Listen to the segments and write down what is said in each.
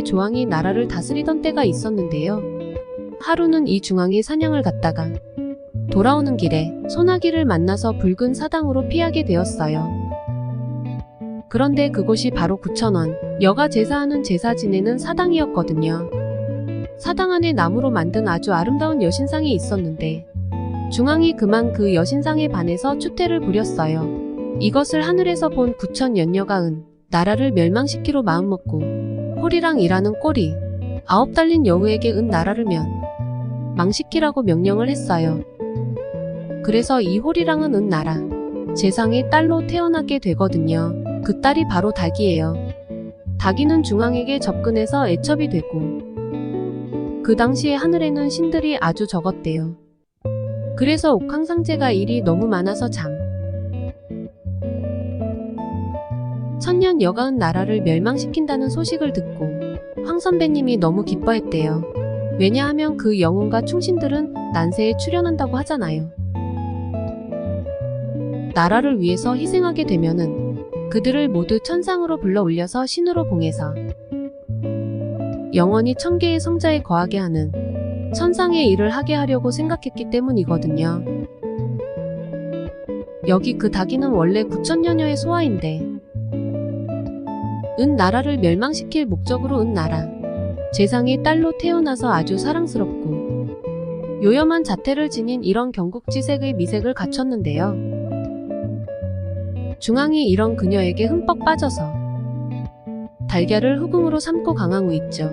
당시에 조왕이 나라를 다스리던 때가 있었는데요. 하루는 이 중앙에 사냥을 갔다가 돌아오는 길에 소나기를 만나서 붉은 사당으로 피하게 되었어요. 그런데 그곳이 바로 구천원, 여가 제사하는 제사 지내는 사당이었거든요. 사당 안에 나무로 만든 아주 아름다운 여신상이 있었는데 중앙이 그만 그 여신상에 반해서 추태를 부렸어요. 이것을 하늘에서 본 구천 연녀가 은 나라를 멸망시키로 마음먹고 홀이랑 일하는 꼴이 아홉 달린 여우에게 은 나라를 면 망시키라고 명령을 했어요. 그래서 이 홀이랑은 은 나라 재상의 딸로 태어나게 되거든요. 그 딸이 바로 닭이에요. 닭이는 중앙에게 접근해서 애첩이 되고 그 당시에 하늘에는 신들이 아주 적었대요. 그래서 옥황상제가 일이 너무 많아서 잠. 천년 여가은 나라를 멸망시킨다는 소식을 듣고 황 선배님이 너무 기뻐했대요. 왜냐하면 그 영혼과 충신들은 난세에 출연한다고 하잖아요. 나라를 위해서 희생하게 되면은 그들을 모두 천상으로 불러 올려서 신으로 봉해서 영원히 천개의 성자에 거하게 하는 천상의 일을 하게 하려고 생각했기 때문이거든요. 여기 그 닭이는 원래 구천년여의 소아인데 은 나라를 멸망시킬 목적으로 은 나라 재상의 딸로 태어나서 아주 사랑스럽고 요염한 자태를 지닌 이런 경국지색의 미색을 갖췄는데요. 중앙이 이런 그녀에게 흠뻑 빠져서 달걀을 후궁으로 삼고 강항우 있죠.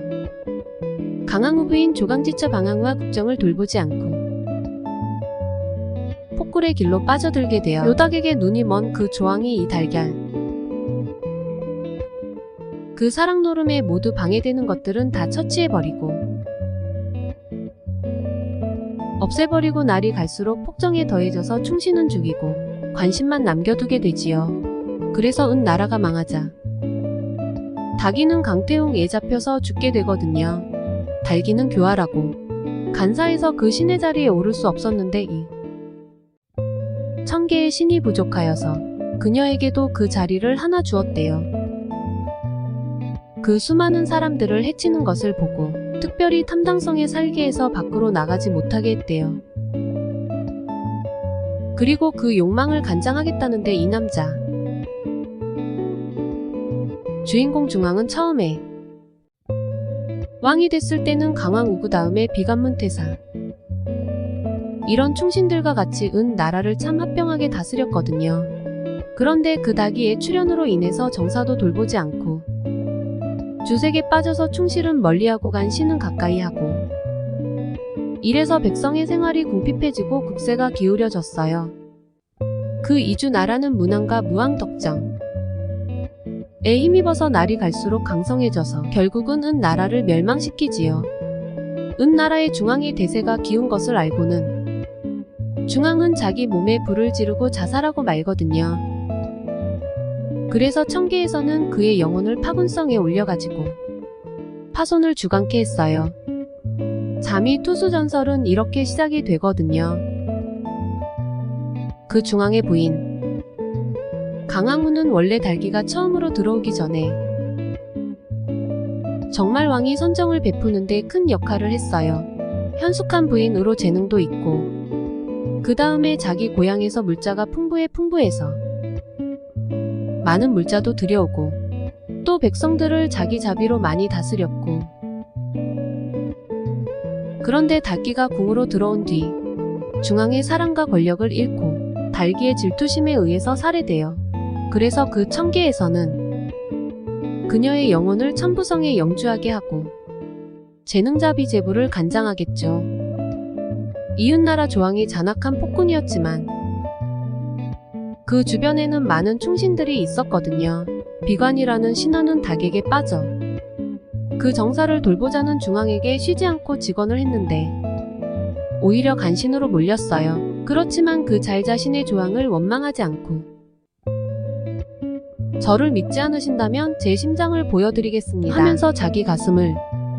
강항우 부인 조강지처 방항우와 국정을 돌보지 않고 폭굴의 길로 빠져들게 되어 요닥에게 눈이 먼 그 조항이 이 달걀 그 사랑 노름에 모두 방해되는 것들은 다 처치해버리고 없애버리고 날이 갈수록 폭정에 더해져서 충신은 죽이고 관심만 남겨두게 되지요. 그래서 은 나라가 망하자 닭이는 강태웅에 잡혀서 죽게 되거든요. 달기는 교활하고 간사해서 그 신의 자리에 오를 수 없었는데 이 천개의 신이 부족하여서 그녀에게도 그 자리를 하나 주었대요. 그 수많은 사람들을 해치는 것을 보고 특별히 탐당성에 살게 해서 밖으로 나가지 못하게 했대요. 그리고 그 욕망을 간장하겠다는데 이 남자 주인공 중앙은 처음에 왕이 됐을 때는 강왕 우구 다음에 비간문태사 이런 충신들과 같이 은 나라를 참 합병하게 다스렸거든요. 그런데 그 닭이의 출현으로 인해서 정사도 돌보지 않고 주색에 빠져서 충실은 멀리하고 간 신은 가까이 하고 이래서 백성의 생활이 궁핍해지고 국세가 기울여졌어요. 그 이주 나라는 문왕과 무왕덕정 에 힘입어서 날이 갈수록 강성해져서 결국은 은 나라를 멸망시키지요. 은 나라의 중앙의 대세가 기운 것을 알고는 중앙은 자기 몸에 불을 지르고 자살하고 말거든요. 그래서 청계에서는 그의 영혼을 파군성에 올려가지고 파손을 주관케 했어요. 잠이 투수전설은 이렇게 시작이 되거든요. 그 중앙의 부인 강항우는 원래 달기가 처음으로 들어오기 전에 정말 왕이 선정을 베푸는데 큰 역할을 했어요. 현숙한 부인으로 재능도 있고 그 다음에 자기 고향에서 물자가 풍부해 풍부해서 많은 물자도 들여오고 또 백성들을 자기 자비로 많이 다스렸고 그런데 달기가 궁으로 들어온 뒤 중앙의 사랑과 권력을 잃고 달기의 질투심에 의해서 살해되어 그래서 그 청계에서는 그녀의 영혼을 천부성에 영주하게 하고 재능자비 제부를 간장하겠죠. 이웃나라 조왕이 잔악한 폭군이었지만 그 주변에는 많은 충신들이 있었거든요. 비관이라는 신하는 닭에게 빠져 그 정사를 돌보자는 중앙에게 쉬지 않고 직언을 했는데 오히려 간신으로 몰렸어요. 그렇지만 그 잘 자신의 조항을 원망하지 않고 저를 믿지 않으신다면 제 심장을 보여드리겠습니다 하면서 자기 가슴을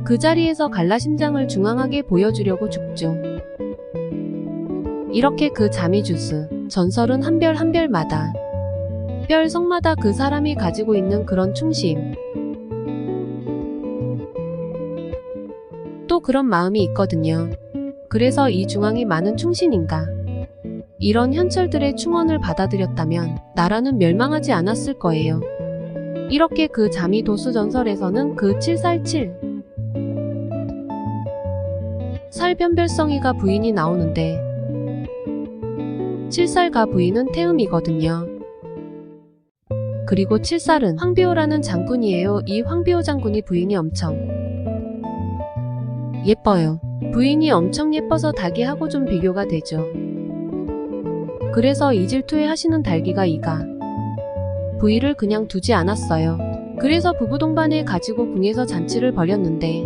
그 자리에서 갈라 심장을 중앙하게 보여주려고 죽죠. 이렇게 그 자미주스 전설은 한 별 한 별마다 별 성마다 그 사람이 가지고 있는 그런 충심 또 그런 마음이 있거든요. 그래서 이 중앙이 많은 충신인가. 이런 현철들의 충원을 받아들였다면 나라는 멸망하지 않았을 거예요. 이렇게 그 잠이 도수 전설에서는 그 7살칠 살변별성이가 부인이 나오는데 7살가 부인은 태음이거든요. 그리고 7살은 황비호라는 장군이에요. 이 황비호 장군이 부인이 엄청 예뻐요. 부인이 엄청 예뻐서 닭이하고 좀 비교가 되죠. 그래서 이질투에 하시는 달기가 이가 부위를 그냥 두지 않았어요. 그래서 부부 동반을 가지고 궁에서 잔치를 벌였는데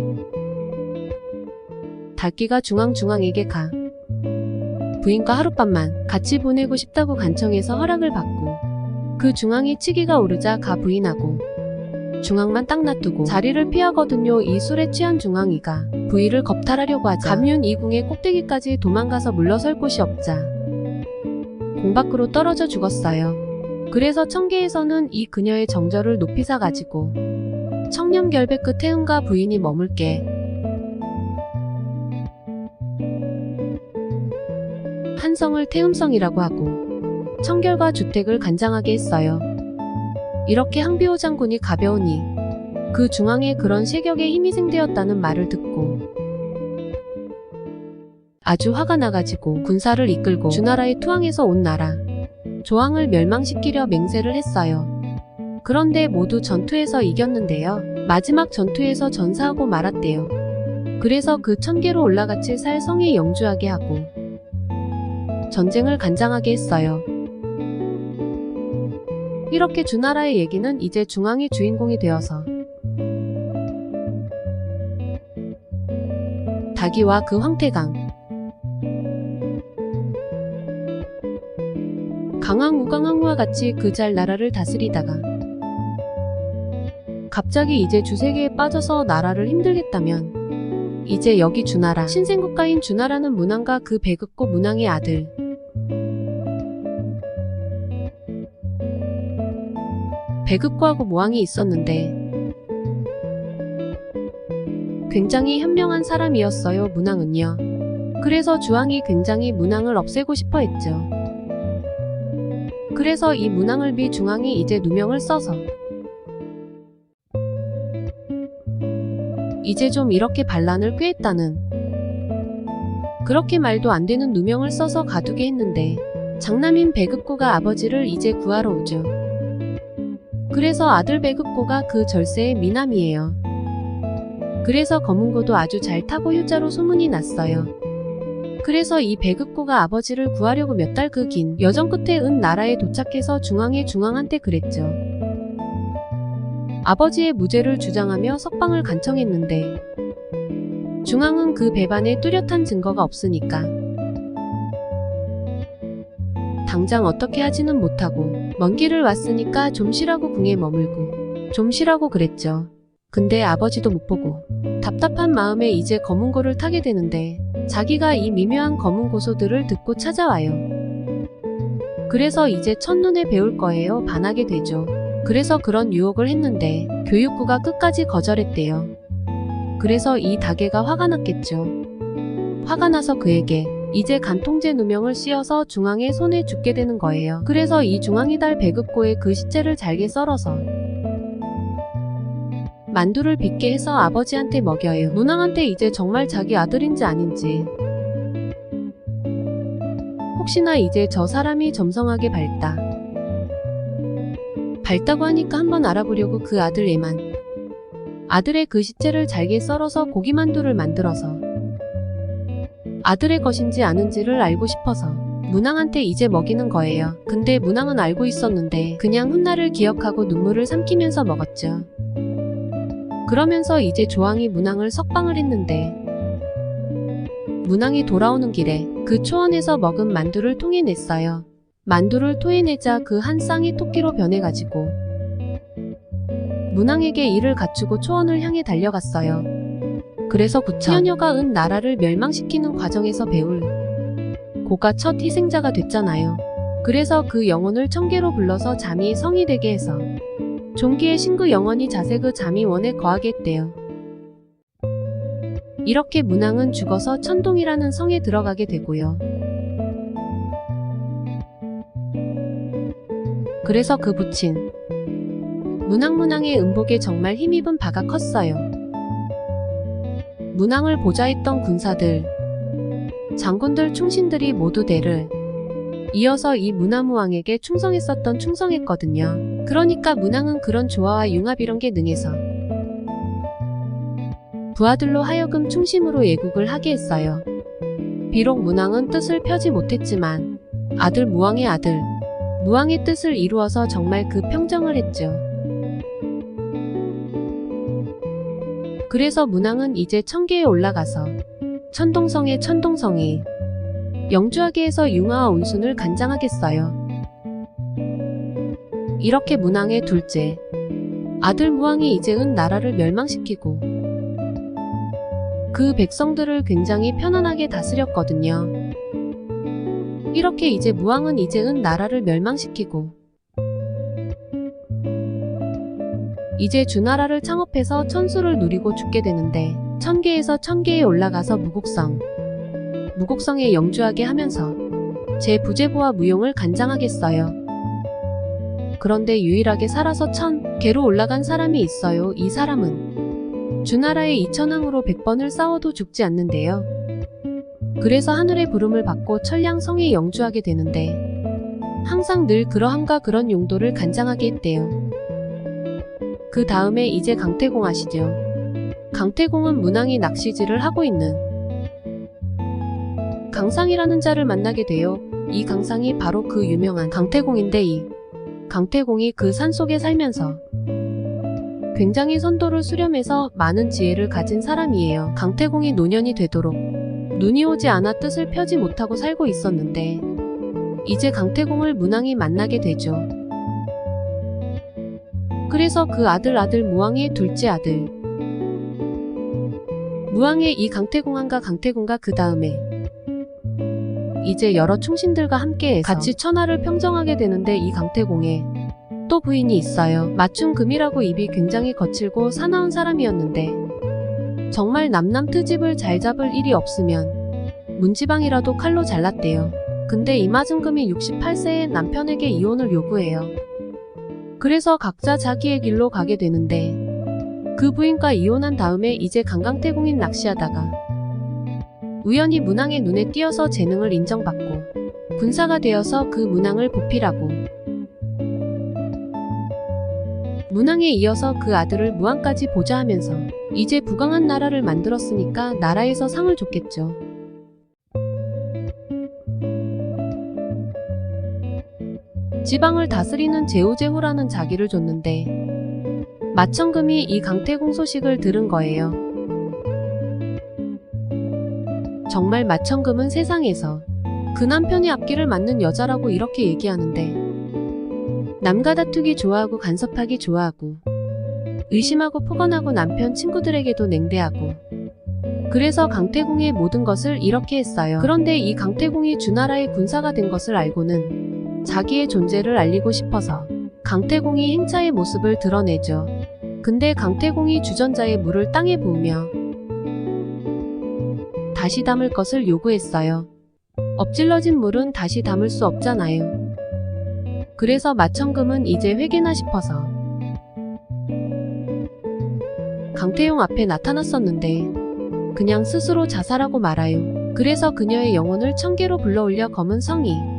달기가 중앙중앙에게 가 부인과 하룻밤만 같이 보내고 싶다고 간청해서 허락을 받고 그 중앙이 치기가 오르자 가 부인하고 중앙만 딱 놔두고 자리를 피하거든요. 이 술에 취한 중앙이가 부위를 겁탈하려고 하자 감윤 이궁의 꼭대기까지 도망가서 물러설 곳이 없자 공 밖으로 떨어져 죽었어요. 그래서 청계에서는 이 그녀의 정절을 높이 사 가지고 청렴결백 끝 태음과 부인이 머물게 한성을 태음성이라고 하고 청결과 주택을 간장하게 했어요. 이렇게 항비호 장군이 가벼우니 그 중앙에 그런 세격의 힘이 생되었다는 말을 듣고 아주 화가 나가지고 군사를 이끌고 주나라에 투항해서 온 나라 조항을 멸망시키려 맹세를 했어요. 그런데 모두 전투에서 이겼는데요. 마지막 전투에서 전사하고 말았대요. 그래서 그 천계로 올라같이 살 성에 영주하게 하고 전쟁을 간장하게 했어요. 이렇게 주나라의 얘기는 이제 중앙이 주인공이 되어서 다기와 그 황태강 강왕 우강왕후와 같이 그 잘 나라를 다스리다가 갑자기 이제 주세계에 빠져서 나라를 힘들겠다면 이제 여기 주나라 신생국가인 주나라는 문왕과 그 배급고 문왕의 아들 배급고하고 모왕이 있었는데 굉장히 현명한 사람이었어요 문왕은요. 그래서 주왕이 굉장히 문왕을 없애고 싶어 했죠. 그래서 이 문왕을 비 중왕이 이제 누명을 써서 이제 좀 이렇게 반란을 꾀했다는 그렇게 말도 안 되는 누명을 써서 가두게 했는데 장남인 배급고가 아버지를 이제 구하러 오죠. 그래서 아들 배급고가 그 절세의 미남이에요. 그래서 검은고도 아주 잘 타고 효자로 소문이 났어요. 그래서 이 배급고가 아버지를 구하려고 몇 달 그 긴 여정 끝에 은 나라에 도착해서 중앙의 중앙한테 그랬죠. 아버지의 무죄를 주장하며 석방을 간청했는데 중앙은 그 배반에 뚜렷한 증거가 없으니까 당장 어떻게 하지는 못하고 먼 길을 왔으니까 좀 쉬라고 궁에 머물고 좀 쉬라고 그랬죠. 근데 아버지도 못 보고 답답한 마음에 이제 검은고를 타게 되는데 자기가 이 미묘한 검은 고소들을 듣고 찾아와요. 그래서 이제 첫눈에 배울 거예요. 반하게 되죠. 그래서 그런 유혹을 했는데 교육부가 끝까지 거절했대요. 그래서 이 다계가 화가 났겠죠. 화가 나서 그에게 이제 간통제 누명을 씌워서 중앙에 손에 죽게 되는 거예요. 그래서 이 중앙이달 배급고의 그 시체를 잘게 썰어서 만두를 빚게 해서 아버지한테 먹여요. 문왕한테 이제 정말 자기 아들인지 아닌지. 혹시나 이제 저 사람이 점성하게 밝다. 밝다고 하니까 한번 알아보려고 그 아들 애만. 아들의 그 시체를 잘게 썰어서 고기만두를 만들어서 아들의 것인지 아는지를 알고 싶어서 문왕한테 이제 먹이는 거예요. 근데 문왕은 알고 있었는데 그냥 훗날을 기억하고 눈물을 삼키면서 먹었죠. 그러면서 이제 조항이 문왕을 석방을 했는데 문왕이 돌아오는 길에 그 초원에서 먹은 만두를 통해냈어요. 만두를 토해내자 그 한 쌍이 토끼로 변해가지고 문왕에게 이를 갖추고 초원을 향해 달려갔어요. 그래서 구천 현여가 은 나라를 멸망시키는 과정에서 배울 고가 첫 희생자가 됐잖아요. 그래서 그 영혼을 청계로 불러서 잠이 성이 되게 해서 종기의 신그 영원히 자세 그 잠이 원에 거하게 했대요. 이렇게 문왕은 죽어서 천동이라는 성에 들어가게 되고요. 그래서 그 부친 문왕문왕의 음복에 정말 힘입은 바가 컸어요. 문왕을 보좌했던 군사들, 장군들 충신들이 모두 대를 이어서 이 문화무왕에게 충성했었던 충성했거든요. 그러니까 문왕은 그런 조화와 융합 이런 게 능해서 부하들로 하여금 충심으로 예국을 하게 했어요. 비록 문왕은 뜻을 펴지 못했지만 아들 무왕의 아들 무왕의 뜻을 이루어서 정말 그 평정을 했죠. 그래서 문왕은 이제 천계에 올라가서 천동성의 천동성이 영주하게 해서 융화와 온순을 간장하겠어요. 이렇게 문왕의 둘째 아들 무왕이 이제 은 나라를 멸망시키고 그 백성들을 굉장히 편안하게 다스렸거든요. 이렇게 이제 무왕은 이제 은 나라를 멸망시키고 이제 주나라를 창업해서 천수를 누리고 죽게 되는데 천계에서 천계에 올라가서 무곡성 무곡성에 영주하게 하면서 제 부제부와 무용을 간장하겠어요. 그런데 유일하게 살아서 천 개로 올라간 사람이 있어요. 이 사람은 주나라의 이천왕으로 백번을 싸워도 죽지 않는데요. 그래서 하늘의 부름을 받고 천량성에 영주하게 되는데 항상 늘 그러함과 그런 용도를 간장하게 했대요. 그 다음에 이제 강태공 아시죠? 강태공은 문왕이 낚시질을 하고 있는 강상이라는 자를 만나게 돼요. 이 강상이 바로 그 유명한 강태공인데 이 강태공이 그 산속에 살면서 굉장히 선도를 수렴해서 많은 지혜를 가진 사람이에요. 강태공이 노년이 되도록 눈이 오지 않아 뜻을 펴지 못하고 살고 있었는데 이제 강태공을 문왕이 만나게 되죠. 그래서 그 아들 아들 무왕의 둘째 아들 무왕의 이 강태공왕과 강태공과 그 다음에 이제 여러 충신들과 함께해서 같이 천하를 평정하게 되는데 이 강태공에 또 부인이 있어요. 맞춤금이라고 입이 굉장히 거칠고 사나운 사람이었는데 정말 남남 트집을 잘 잡을 일이 없으면 문지방이라도 칼로 잘랐대요. 근데 이마증금이 68세의 남편에게 이혼을 요구해요. 그래서 각자 자기의 길로 가게 되는데 그 부인과 이혼한 다음에 이제 강강태공인 낚시하다가 우연히 문왕의 눈에 띄어서 재능을 인정받고 군사가 되어서 그 문왕을 보필하고 문왕에 이어서 그 아들을 무왕까지 보좌하면서 이제 부강한 나라를 만들었으니까 나라에서 상을 줬겠죠. 지방을 다스리는 제후제후라는 자기를 줬는데 마천금이 이 강태공 소식을 들은 거예요. 정말 마천금은 세상에서 그 남편의 앞길을 맞는 여자라고 이렇게 얘기하는데 남과 다투기 좋아하고 간섭하기 좋아하고 의심하고 포건하고 남편 친구들에게도 냉대하고 그래서 강태공의 모든 것을 이렇게 했어요. 그런데 이 강태공이 주나라의 군사가 된 것을 알고는 자기의 존재를 알리고 싶어서 강태공이 행차의 모습을 드러내죠. 근데 강태공이 주전자의 물을 땅에 부으며 다시 담을 것을 요구했어요. 엎질러진 물은 다시 담을 수 없잖아요. 그래서 마천금은 이제 회개나 싶어서 강태용 앞에 나타났었는데 그냥 스스로 자살하고 말아요. 그래서 그녀의 영혼을 천개로 불러올려 검은 성이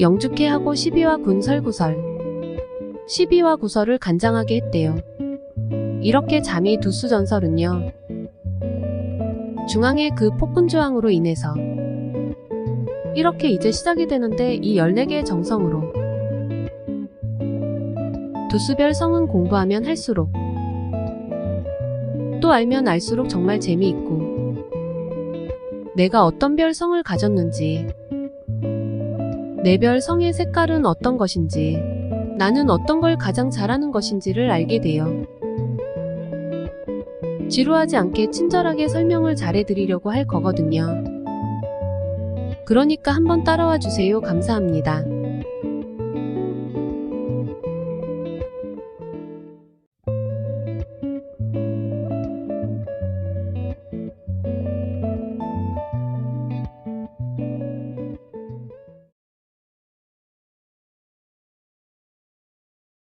영주케 하고 시비와 군설 구설. 시비와 구설을 간장하게 했대요. 이렇게 잠이 두수 전설은요. 중앙의 그 폭군조항으로 인해서. 이렇게 이제 시작이 되는데 이 14개의 정성으로. 두수별 성은 공부하면 할수록. 또 알면 알수록 정말 재미있고. 내가 어떤 별 성을 가졌는지 내별 성의 색깔은 어떤 것인지 나는 어떤 걸 가장 잘하는 것인지를 알게 돼요. 지루하지 않게 친절하게 설명을 잘해드리려고 할 거거든요. 그러니까 한번 따라와 주세요. 감사합니다.